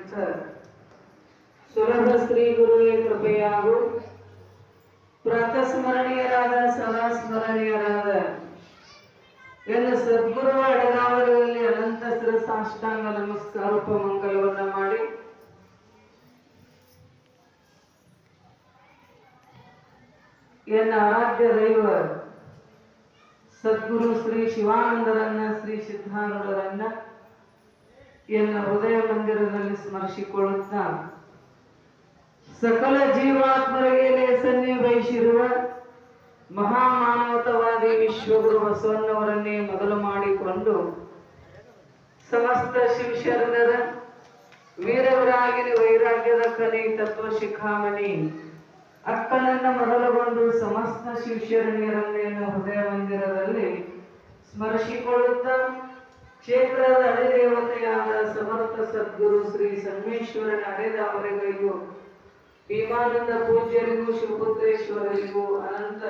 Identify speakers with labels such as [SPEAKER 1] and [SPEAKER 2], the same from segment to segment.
[SPEAKER 1] ತೀರ್ಥ ಸುಲಭ ಶ್ರೀ ಗುರುವೇ ಕೃಪೆಯಾಗು. ಪ್ರಾತಸ್ಮರಣೀಯರಾದ ಸದಾ ಎಲ್ಲ ಸದ್ಗುರು ಅಡಗಾವರಲ್ಲಿ ಅನಂತ ಶಿರ ಸಾಷ್ಟಾಂಗ ನಮಸ್ಕಾರೋಪ ಮಾಡಿ. ಎನ್ನ ಆರಾಧ್ಯ ದೈವ, ಸದ್ಗುರು ಶ್ರೀ ಶಿವಾನಂದರನ್ನ, ಶ್ರೀ ಸಿದ್ಧಾರೂಢರನ್ನ ಎನ್ನ ಹೃದಯ ಮಂದಿರದಲ್ಲಿ ಸ್ಮರಿಸಿಕೊಳ್ಳುತ್ತಾ ಸಕಲ ಜೀವಾತ್ಮರಿಗೆ ಲೇಸನ್ನೇ ವಹಿಸಿರುವ ಮಹಾಮಾನವತವಾದಿ ವಿಶ್ವಗುರು ಬಸವಣ್ಣವರನ್ನೇ ಮೊದಲು ಮಾಡಿಕೊಂಡು ಸಮಸ್ತ ಶಿವಶರಣರ ವೀರವರಾಗಿರಿ ವೈರಾಗ್ಯದ ಕಲಿ ತತ್ವ ಶಿಖಾಮಣಿ. ಅಕ್ಕನನ್ನ ಮೊದಲುಗೊಂಡು ಸಮಸ್ತ ಶಿವಶರಣೀಯರನ್ನೇನು ಹೃದಯ ಮಂದಿರದಲ್ಲಿ ಸ್ಮರಿಸಿಕೊಳ್ಳುತ್ತಾ ಕ್ಷೇತ್ರದ ಅಧಿದೇವತೆಯಾದ ಸಮರ್ಥ ಸದ್ಗುರು ಶ್ರೀ ಸಂಗಮೇಶ್ವರನ ಅಡೆದ ಅವರೆಗಳಿಗೂ, ಭೀಮಾನಂದ ಪೂಜ್ಯರಿಗೂ, ಶಿವಪುತ್ರೇಶ್ವರರಿಗೂ ಅನಂತ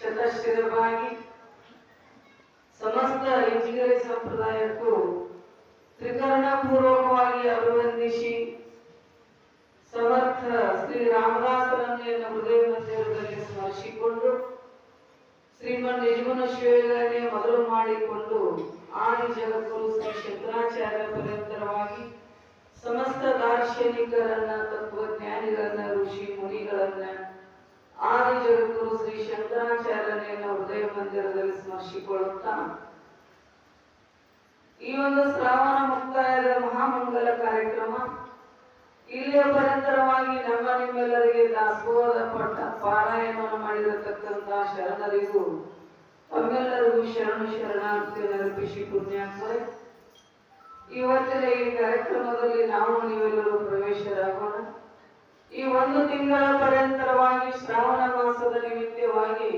[SPEAKER 1] ಶತಶಿರವಾಗಿ ಸಮಸ್ತ ಇಂಜಿನಿಯರಿ ಸಂಪ್ರದಾಯಕ್ಕೂ ತ್ರಿಕರಣ ಪೂರ್ವಕವಾಗಿ ಅಭಿವಂದಿಸಿ ಸಮರ್ಥ ಶ್ರೀ ರಾಮದಾಸರನ್ನು ಹೃದಯ ಮಂದಿರದಲ್ಲಿ ಸ್ಮರಿಸಿಕೊಂಡು ಶ್ರೀಮನ್ ಯಜಮಾನ ಶಿವನೇ ಮೊದಲು ಮಾಡಿಕೊಂಡು ಆದಿ ಜಗತ್ತು ಶ್ರೀ ಶಂಕರಾಚಾರ್ಯ ಪರ್ಯಂತರವಾಗಿ ಸಮಸ್ತ ದಾರ್ಶನಿಕರನ್ನ, ತತ್ವಜ್ಞಾನಿಗಳನ್ನ, ಋಷಿ ಮುನಿಗಳನ್ನ ಆದಿ ಜಗದ್ಗುರು ಶ್ರೀ ಶಂಕರಾಚಾರ್ಯನ ಹೃದಯ ಮಂದಿರದಲ್ಲಿ ಸ್ಮರಿಸಿಕೊಳ್ಳುತ್ತಾ, ಈ ಒಂದು ಶ್ರಾವಣ ಮುಕ್ತಾಯದ ಮಹಾಮಂಗಲ ಕಾರ್ಯಕ್ರಮ ಇಲ್ಲಿಯ ಪರಂತರವಾಗಿ ನಮ್ಮ ನಿಮ್ಮೆಲ್ಲರಿಗೆ ದಾಸೋಹದ ಪಟ್ಟ ಪಾರಾಯಣವನ್ನು ಮಾಡಿರತಕ್ಕಂತಹ ಶರಣರಿಗೂ ತಮ್ಮೆಲ್ಲರಿಗೂ ಶರಣ ಶರಣಾರ್ಥಿ ಪುಣ್ಯಾತ್ಮರೆ ಇವತ್ತಿನ ಈ ಕಾರ್ಯಕ್ರಮದಲ್ಲಿ ನಾವು ನೀವೆಲ್ಲರೂ ಪ್ರವೇಶರಾಗೋಣ. ಈ ಒಂದು ತಿಂಗಳ ಪರ್ಯಂತರವಾಗಿ ಶ್ರಾವಣ ಮಾಸದ ನಿಮಿತ್ತವಾಗಿ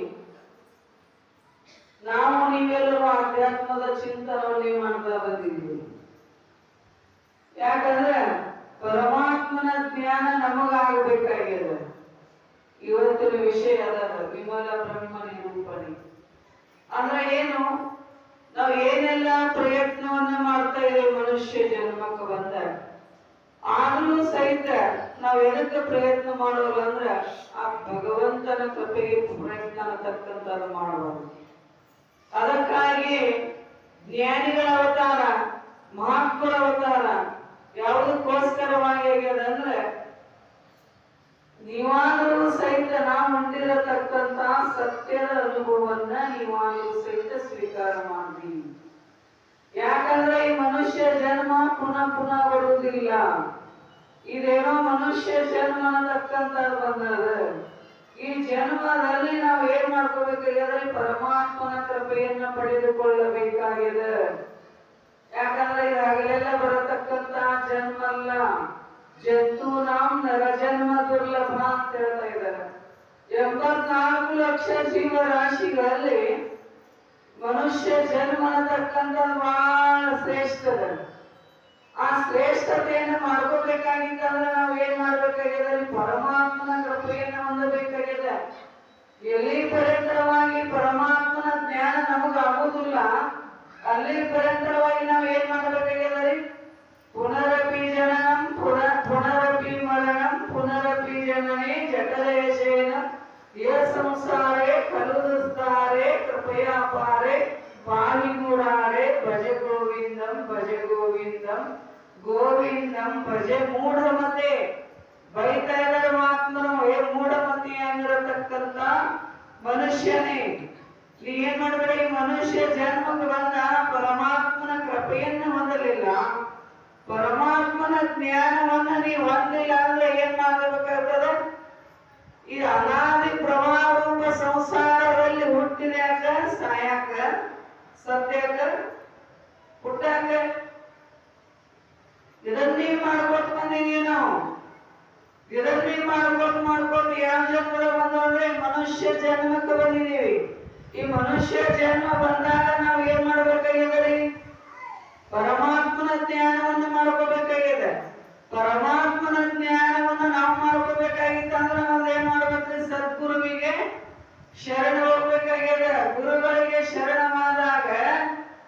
[SPEAKER 1] ನಾವು ನೀವೆಲ್ಲರೂ ಅಧ್ಯಾತ್ಮದ ಚಿಂತನವನ್ನೇ ಮಾಡ್ತಾ ಬಂದಿದ್ದೀವಿ. ಯಾಕಂದ್ರೆ ಪರಮಾತ್ಮನ ಜ್ಞಾನ ನಮಗಾಗಬೇಕಾಗಿದೆ. ಇವತ್ತಿನ ವಿಷಯ ಅದ, ವಿಮಲ ಬ್ರಹ್ಮನ ನಿರೂಪಣೆ ಅಂದ್ರೆ ಏನು? ನಾವು ಏನೆಲ್ಲ ಪ್ರಯತ್ನವನ್ನ ಮಾಡ್ತಾ ಇದ್ದೇವೆ ಮನುಷ್ಯ ಜನ್ಮಕ್ಕೆ ಬಂದ ಆದ್ರೂ ಸಹಿತ ನಾವ್ ಎದಕ್ಕೆ ಪ್ರಯತ್ನ ಮಾಡೋಲ್ಲ ಅಂದ್ರ, ಆ ಭಗವಂತನ ಕೃಪೆಗೆ ಪ್ರಯತ್ನ ಅನ್ನತಕ್ಕಂಥದ್ದು ಮಾಡಬಾರ್ದು ಅದಕ್ಕಾಗಿ ಜ್ಞಾನಿಗಳ ಅವತಾರ, ಮಹಾತ್ಮರ ಅವತಾರ, ಯಾವುದಕ್ಕೋಸ್ಕರವಾಗಿ ಆಗ್ಯದ ಅಂದ್ರೆ ನೀವಾದರೂ ಸಹಿತ ನಾವು ಹೊಂದಿರತಕ್ಕಂತ ಸತ್ಯದ ಅನುಭವವನ್ನ ನೀವು ಸಹಿತ ಸ್ವೀಕಾರ ಮಾಡಿ ಯಾಕಂದ್ರೆ ಈ ಮನುಷ್ಯ ಜನ್ಮ ಪುನಃ ಪುನಃ ಬರುವುದಿಲ್ಲ ಇದೇನೋ ಮನುಷ್ಯ ಜನ್ಮ ತಕ್ಕಂತ ಬಂದದ ಈ ಜನ್ಮದಲ್ಲಿ ನಾವು ಏನ್ ಮಾಡ್ಕೋಬೇಕಾಗಿದ್ರೆ ಪರಮಾತ್ಮನ ಕೃಪೆಯನ್ನ ಪಡೆದುಕೊಳ್ಳಬೇಕಾಗಿದೆ. ಯಾಕಂದ್ರೆ ಇದಾಗಲೆಲ್ಲ ಬರತಕ್ಕಂತ ಜನ್ಮ ಅಲ್ಲ ಜಂತು ನಾಮ್ ನರ ಜನ್ಮ ದುರ್ಲಭ ಅಂತ ಹೇಳ್ತಾ ಇದ್ದಾರೆ. ಎಂಬತ್ನಾಲ್ಕು ಲಕ್ಷ ಜೀವರಾಶಿಗಳಲ್ಲಿ ಮನುಷ್ಯ ಜನ್ಮ ತಕ್ಕಂತ ಬಹಳ ಶ್ರೇಷ್ಠದ ಆ ಶ್ರೇಷ್ಠತೆಯನ್ನು ಮಾಡ್ಕೋಬೇಕಾಗಿತ್ತಂದ್ರೆ ನಾವು ಏನ್ ಮಾಡ್ಬೇಕಾಗಿದೆ? ಪರಮಾತ್ಮನ ಕೃಪೆಯನ್ನು ಹೊಂದಬೇಕಾಗಿದೆ. ಎಲ್ಲಿ ಪರ್ಯಂತರವಾಗಿ ಪರಮಾತ್ಮನ ಜ್ಞಾನ ನಮಗಾಗುದಿಲ್ಲ ಅಲ್ಲಿ ಪರ್ಯಂತರವಾಗಿ ನಾವು ಏನ್ ಮಾಡ್ಬೇಕಾಗಿದೆ? ಪುನರಪಿ ಸಂಸಾರೇ ಕಲುದಾರೆ ಕೃಪಯಾ ಪಾರೆ ಪಾಲಿಗುಡಾರೆ ಭಜ ಗೋವಿಂದಂ ಭಜ ಗೋವಿಂದಂ ಗೋವಿಂದಂ ಭಜ ಮೂಢಮತೆ. ಬೈತಾ ಇದ್ದಾರೆ ಮಹಾತ್ಮರು, ಏ ಮೂಢಮತಿಯಾಗಿರತಕ್ಕಂತ ಮನುಷ್ಯನೇ. ನೀ ಏನ್ ಮಾಡ್ಬೇಡ ಮನುಷ್ಯ ಜನ್ಮಕ್ಕೆ ಬಂದ ಪರಮಾತ್ಮನ ಕೃಪೆಯನ್ನು ಹೊಂದಲಿಲ್ಲ. ಪರಮಾತ್ಮನ ಜ್ಞಾನವನ್ನ ನೀ ಹೊಂದಿಲ್ಲ ಅಂದ್ರೆ ಏನ್ ಮಾಡಬೇಕಾಗ್ತದೆ? ಈ ಅನಾದಿ ಪ್ರವಾಹರೂಪ ಸಂಸಾರದಲ್ಲಿ ಹುಟ್ಟಿದಾಗ ಸಾಯಾಕ, ಸತ್ಯಾಕ, ಹುಟ್ಟಾಕ ಇದನ್ನೇ ಮಾಡ್ಕೊತ ಬಂದಿದೀವಿ ನಾವು. ಇದನ್ನೇ ಮಾಡ್ಕೊತ ಮಾಡ್ಕೊಂಡು ಯಾವ ಜನ್ಮದ ಬಂದ್ರೆ ಮನುಷ್ಯ ಜನ್ಮಕ್ಕೆ ಬಂದಿದೀವಿ. ಈ ಮನುಷ್ಯ ಜನ್ಮ ಬಂದಾಗ ನಾವು ಏನ್ ಮಾಡ್ಬೇಕಾಗಿದೆ ಪರಮಾತ್ಮನ ಜ್ಞಾನವನ್ನು ಮಾಡ್ಕೋಬೇಕಾಗಿದೆ ಪರಮಾತ್ಮನ ಜ್ಞಾನವನ್ನು ನಾವು ಮಾಡ್ಕೋಬೇಕಾಗಿತ್ತು ಅಂದ್ರೆ ನಾವು ಏನ್ ಮಾಡ್ಬೇಕ್ರಿ? ಸದ್ಗುರುವಿಗೆ ಶರಣ ಹೋಗ್ಬೇಕಾಗ್ಯದ ಗುರುಗಳಿಗೆ ಶರಣವಾದಾಗ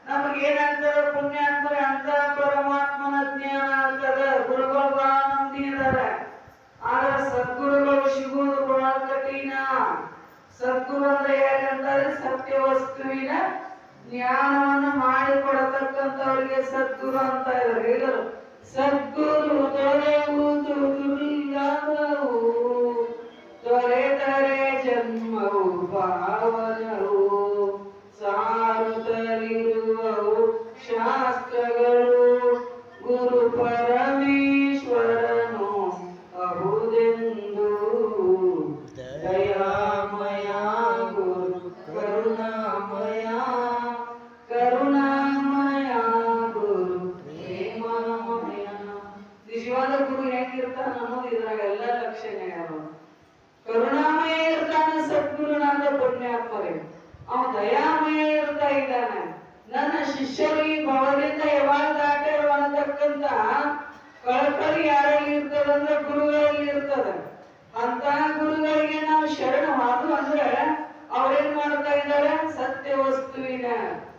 [SPEAKER 1] ನಮಗೆ ಏನಾಗ್ತದ? ಪುಣ್ಯಾತ್ಮರ ಅಂತ ಪರಮಾತ್ಮನ ಜ್ಞಾನ ಅಂತದ ಗುರುಗಳು ಬಹಳ ಮಂದಿ ಇದಾರ ಆದ್ರೆ ಸದ್ಗುರುಗಳು ಸಿಗುವುದು ಬಹಳ ಕಠಿಣ. ಸದ್ಗುರು ಅಂದ್ರೆ ಯಾಕಂದ್ರೆ ಸತ್ಯ ವಸ್ತುವಿನ ಜ್ಞಾನವನ್ನು ಮಾಡಿಕೊಡತಕ್ಕಂಥವರಿಗೆ ಸದ್ಗುರು ಅಂತ ಇದ್ದಾರೆ. ಹೇಳಿದರು. ಅನ್ನತಕ್ಕಂತ ಕಳಕಳಿ ಯಾರಲ್ಲಿ ಇರ್ತದಂದ್ರೆ ಗುರುಗಳಲ್ಲಿ ಇರ್ತದೆ. ಅಂತ ಗುರುಗಳಿಗೆ ನಾವು ಶರಣವಾದು ಅಂದ್ರೆ ಅವ್ರೇನ್ ಮಾಡ್ತಾ ಇದ್ದಾರೆ? ಸತ್ಯ ವಸ್ತುವಿನ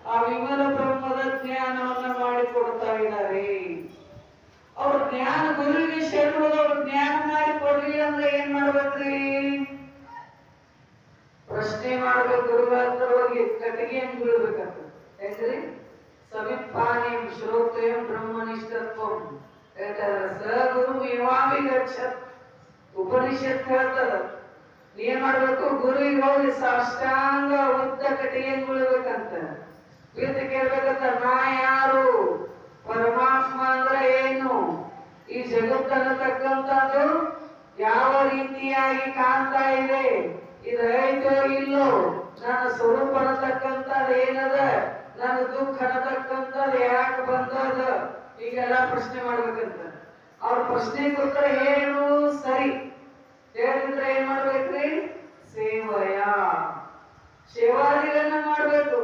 [SPEAKER 1] ಆ ವಿಮಲ ಬ್ರಹ್ಮದ ಜ್ಞಾನವನ್ನ ಮಾಡಿಕೊಡ್ತಾ ಇದ್ದಾರೆ. ಅವ್ರ ಜ್ಞಾನ, ಗುರುವಿಗೆ ಅವ್ರ ಜ್ಞಾನ ಮಾಡಿ ಕೊಡ್ಲಿಲ್ಲ ಅಂದ್ರೆ ಏನ್ ಮಾಡ್ಬೇಕ್ರಿ? ಪ್ರಶ್ನೆ ಮಾಡ್ಬೇಕು ಗುರುಗಳ ಹತ್ರ ಹೋಗಿ ಕಟ್ಟಿಗೆ ಹೆಂಗ್ ಬೀಳ್ಬೇಕಂತ. ಹೆಂಗ್ರಿ? ಸವಿಪಾನಿಂ ಶ್ರೋತ್ರಯಂ ಬ್ರಹ್ಮನಿಷ್ಠತ್ವಂ ಹೇಳ್ತಾರೆ ಸ ಗುರು ಮೇವಾಮಿ ಗಚ್ಚತ್ ಉಪನಿಷತ್ ಹೇಳ್ತದ ನೀನ್ ಮಾಡ್ಬೇಕು ಗುರು ಹೋಗಿ ಸಾಷ್ಟಾಂಗ ಉದ್ದ ಕಟ್ಟಿಗೆ ಬೀಳ್ಬೇಕಂತ ಬಿದ್ದು ಕೇಳ್ಬೇಕಂತ ನಾ ಯಾರು ಪರಮಾತ್ಮ ಅಂದ್ರೆ ಏನು ಈ ಜಗತ್ತನ್ನತಕ್ಕಂಥದ್ದು ಯಾವ ರೀತಿಯಾಗಿ ಕಾಣ್ತಾ ಇದೆ ಇದು ಐತೋ ಇಲ್ಲೋ ನನ್ನ ಸ್ವರೂಪ ಅನ್ನತಕ್ಕಂಥದ್ದು ಏನದ ನನ್ನ ದುಃಖ ಅನ್ನತಕ್ಕಂಥದ್ದು ಯಾಕೆ ಬಂದದ? ಈಗೆಲ್ಲ ಪ್ರಶ್ನೆ ಮಾಡ್ಬೇಕಂತ. ಅವ್ರ ಪ್ರಶ್ನೆ ಉತ್ತರ ಏನು? ಸರಿ. ಹೇಳಿದ್ರೆ ಏನ್ ಮಾಡ್ಬೇಕ್ರಿ? ಸೇವಯ. ಸೇವಾದಿಗಳನ್ನ ಮಾಡ್ಬೇಕು.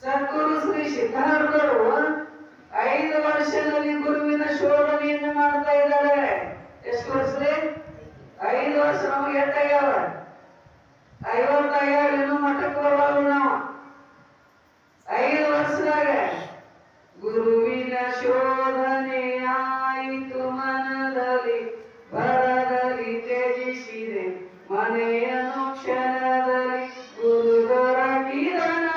[SPEAKER 1] ಸದ್ಗುರು ಶ್ರೀ ಸಿದ್ಧಾರ್ಥರು ಐದು ವರ್ಷದಲ್ಲಿ ಗುರುವಿನ ಶೋಧನೆಯನ್ನು ಮಾಡ್ತಾ ಇದ್ದಾರೆ. ಎಷ್ಟು ವರ್ಷ ಐದು ವರ್ಷ ನಮಗೆ ಎಟ್ಟಾಗ್ಯಾವ ಐವತ್ತಾಗ್ಯಾವ ಇನ್ನು ಮಠಕ್ಕೆ ಬರಲ್ಲ ನಾವು ಐದು ವರ್ಷದಾಗ ಗುರುವಿನ ಶೋಧನೆಯಾಯಿತು ಮನದಲ್ಲಿ ಬರದಲ್ಲಿ ತ್ಯಜಿಸಿದೆ. ಮನೆಯನ್ನು ಕ್ಷಣದಲ್ಲಿ ಗುರು ದೊರಕಿದನ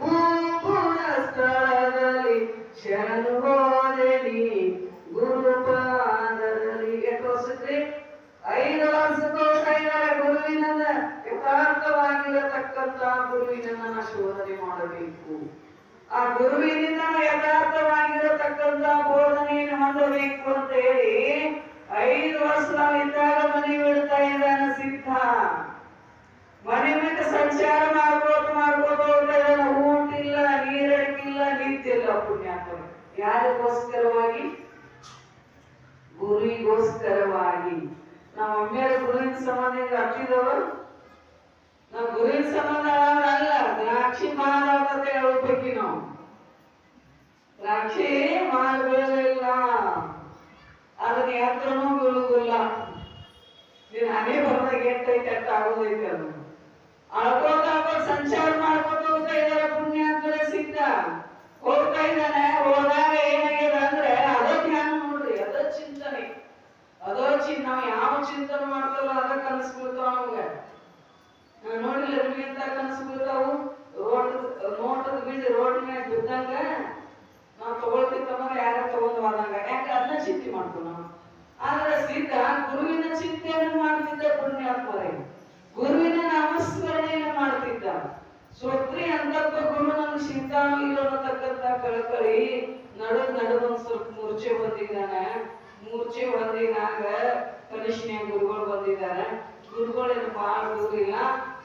[SPEAKER 1] ಭೂಪುರ ಸ್ಥಳದಲ್ಲಿ ಶರಣು ಹೋದೆ ನೀ, ಗುರು ಪಾದದಲ್ಲಿ. ಎಷ್ಟು ವರ್ಷದ್ರಿ? ಐದು ವರ್ಷ ಹೋಗ್ತಾ ಇದ್ದಾರೆ ಗುರುವಿನನ್ನ ಯಥಾರ್ಥವಾಗಿರತಕ್ಕಂತ ಗುರುವಿನನ್ನ ಶೋಧನೆ ಮಾಡಬೇಕು. ಆ ಗುರುವಿನಿಂದ ಯಥಾರ್ಥವಾಗಿರತಕ್ಕಂತ ಬೋಧನೆಯನ್ನು ಹೊಂದಬೇಕು ಅಂತ ಹೇಳಿ ಐದು ವರ್ಷ ಇದ್ದಾಗ ಮನೆ ಬಿಡ್ತಾ ಇದ್ದಾನೆ ಸಿದ್ಧ. ಮನೆ ಮೇಲೆ ಸಂಚಾರ ಮಾಡ್ಕೋತ ಮಾಡ್ಕೋತ ಹೋಗ್ತಾ ಊಟಿಲ್ಲ, ನೀರಡಿಕಿಲ್ಲ, ನಿಂತಿಲ್ಲ ಪುಣ್ಯಾತ್ಮ ಯಾರಿಗೋಸ್ಕರವಾಗಿ? ಗುರಿಗೋಸ್ಕರವಾಗಿ. ನಾವು ಗುರಿ ಗುರುವಿನ ಸಂಬಂಧ ಹತ್ತಿದವರು? ನಾವು ಗುರುವಿನ ಸಂಬಂಧ ಅಲ್ಲ ದ್ರಾಕ್ಷಿ ಮಾರಾಟ ಹೇಳ್ಬೇಕಿ ನಾವು ದ್ರಾಕ್ಷಿ ಮಾರಬೇಕಿಲ್ಲ ಅದನ್ನ ಯಾತ್ರನೂ ಬೀಳುವುದಿಲ್ಲ ನೀನ್ ಹನಿ ಬರ್ದಾಗ ಅಂತ ಆಗೋದೈತೆ ಅದು. ಅಳ್ಕೋತ ಅಳ್ಕೋತ ಸಂಚಾರ ಮಾಡ್ಕೋತ ಹೋಗ್ತಾ ಇದಾರೆ ಅಂದ್ರೆ ಸಿದ್ಧ ಹೋಗ್ತಾ ಇದ್ದಾನೆ, ಹೋದಾಗ ಏನಾಗ್ಯದ ಅಂದ್ರೆ ಅದ ಧ್ಯಾನ ನೋಡ್ರಿ ಅದ ಚಿಂತನೆ. ಅದೋ ಚಿನ್, ನಾವ್ ಯಾವ ಚಿಂತನೆ ಮಾಡ್ತಾರೋ ಅದ ಕನಸು ಬೀಳ್ತಾವ ನಮ್ಗೆ ನೋಡಿಲ್ಲ ನಿಮ್ಗೆ ಎಂತ ಕನಸು ಬೀಳ್ತಾವು ರೋಡ್, ನೋಟದ ಬೀಜ ರೋಡ್ ಮೇಲೆ ಬಿದ್ದಂಗ ನಾವ್ ತಗೊಳ್ತಿತ್ತಂದ್ರೆ ಯಾರ ತಗೊಂಡ್ ಹೋದಂಗ. ಯಾಕೆ ಅದನ್ನ ಚಿಂತೆ ಮಾಡ್ತೀವಿ ನಾವು? ಆದ್ರೆ ಸಿದ್ಧ ಗುರುವಿನ ಕಳಕಳಿ ನಡು ನಡು ಒಂದ್ ಸ್ವಲ್ಪ ಮೂರ್ಛೆ ಬಂದಿದ್ದಾನೆ. ಮೂರ್ಛೆ ಬಂದಿನಾಗ ಕನಿಷ್ಠ ಗುರುಗಳು ಬಂದಿದ್ದಾರೆ. ಗುರುಗಳೇನು ಬಹಳ ದೂರ ಇಲ್ಲ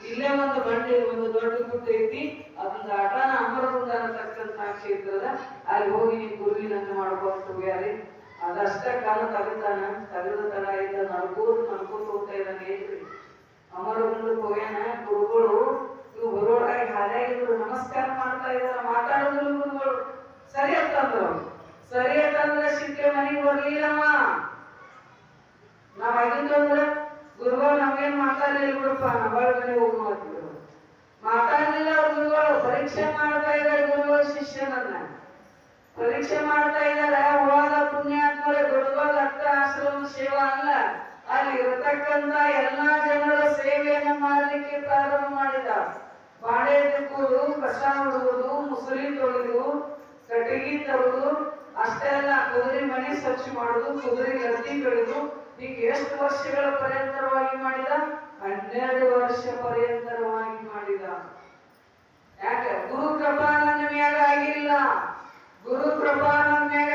[SPEAKER 1] ಇಲ್ಲೇ ಒಂದು ಬಂಡಿ, ಒಂದು ದೊಡ್ಡ ಗುಡ್ಡ ಐತಿ. ಅದೊಂದು ಆಟನ ಅಮರವೃಂದ ಅನ್ನತಕ್ಕಂತ ಕ್ಷೇತ್ರದ ಅಲ್ಲಿ ಹೋಗಿ ನೀವು ಗುರುವಿನಂತ ಮಾಡ್ಕೊಂಡು ಹೋಗ್ಯಾರಿ ಅದಷ್ಟ ಕಾಲ ತಗದಾನ. ತಗದ ತರ ಇದ್ದ ನಡ್ಕೋತ ನಡ್ಕೋತ ಹೋಗ್ತಾ ಇದ್ದಾನೆ ಏನ್ರಿ? ಅಮರಗುಂಡಕ್ಕೆ ಹೋಗ್ಯಾನ. ಗುರುಗಳು ಇವು ಬರೋಳಾಗಿ ಹಾದ್ಯಾಗಿದ್ರು ನಮಸ್ಕಾರ ಮಾಡ್ತಾ ಇದ್ದಾರೆ ಮಾತಾಡೋದ್ರು ಗುರುಗಳು. ಸರಿ ಅಂತಂದ್ರು. ಸರಿ ಅಂತಂದ್ರೆ ಶಿಕ್ಷೆ ಮನೆಗೆ ಬರ್ಲಿಲ್ಲಮ್ಮ. ನಾವ್ ಆಗಿದ್ದಂದ್ರ ಗುರುಗಳು ನಮ್ಗೇನ್ ಮಾತಾಡ್ಲಿಲ್ಲ ಬಿಡಪ್ಪ, ನಬಾಳ ಮನೆ ಹೋಗಿ ಮಾಡ್ತಿದ್ರು ಮಾತಾಡ್ಲಿಲ್ಲ ಗುರುಗಳು, ಪರೀಕ್ಷೆ ಮಾಡ್ತಾ ಇದ್ದಾರೆ ಗುರುಗಳು ಶಿಷ್ಯನನ್ನ ಪರೀಕ್ಷೆ ಮಾಡ್ತಾ ಇದ್ದಾರೆ ಹೋದ ಪುಣ್ಯಾತ್ಮರ ಗುರುಗಳ ಅರ್ಥ ಆಶ್ರಮ ಸೇವಾ ಅಲ್ಲ. ಅಲ್ಲಿ ಇರತಕ್ಕಂತ ಎಲ್ಲಾ ಜನರ ಸೇವೆಯನ್ನ ಮಾಡಲಿಕ್ಕೆ ಪ್ರಾರಂಭ ಮಾಡಿದ. ಬಾಳೆ ತಿಕ್ಕುವುದು, ಕಸ ಹೊಡುವುದು ಮುಸುರಿ ತೊಳೆದು, ಕಟ್ಟಿಗೆ ತರುವುದು, ಅಷ್ಟೇ ಅಲ್ಲ, ಕುದುರೆ ಮನೆ ಸ್ವಚ್ಛ ಮಾಡುದು ಕುದುರೆ ಗದ್ದಿ ಬೆಳೆದು ಈಗ ಎಷ್ಟು ವರ್ಷಗಳ ಪರ್ಯಂತರವಾಗಿ ಮಾಡಿದ? ಹನ್ನೆರಡು ವರ್ಷ ಪರ್ಯಂತರವಾಗಿ ಮಾಡಿದ. ಯಾಕೆ? ಗುರು ಕೃಪಾ ನನ್ನ ಮ್ಯಾಗ ಆಗಿಲ್ಲ. ಗುರು ಕೃಪಾ ನನ್ನ ಮ್ಯಾಗ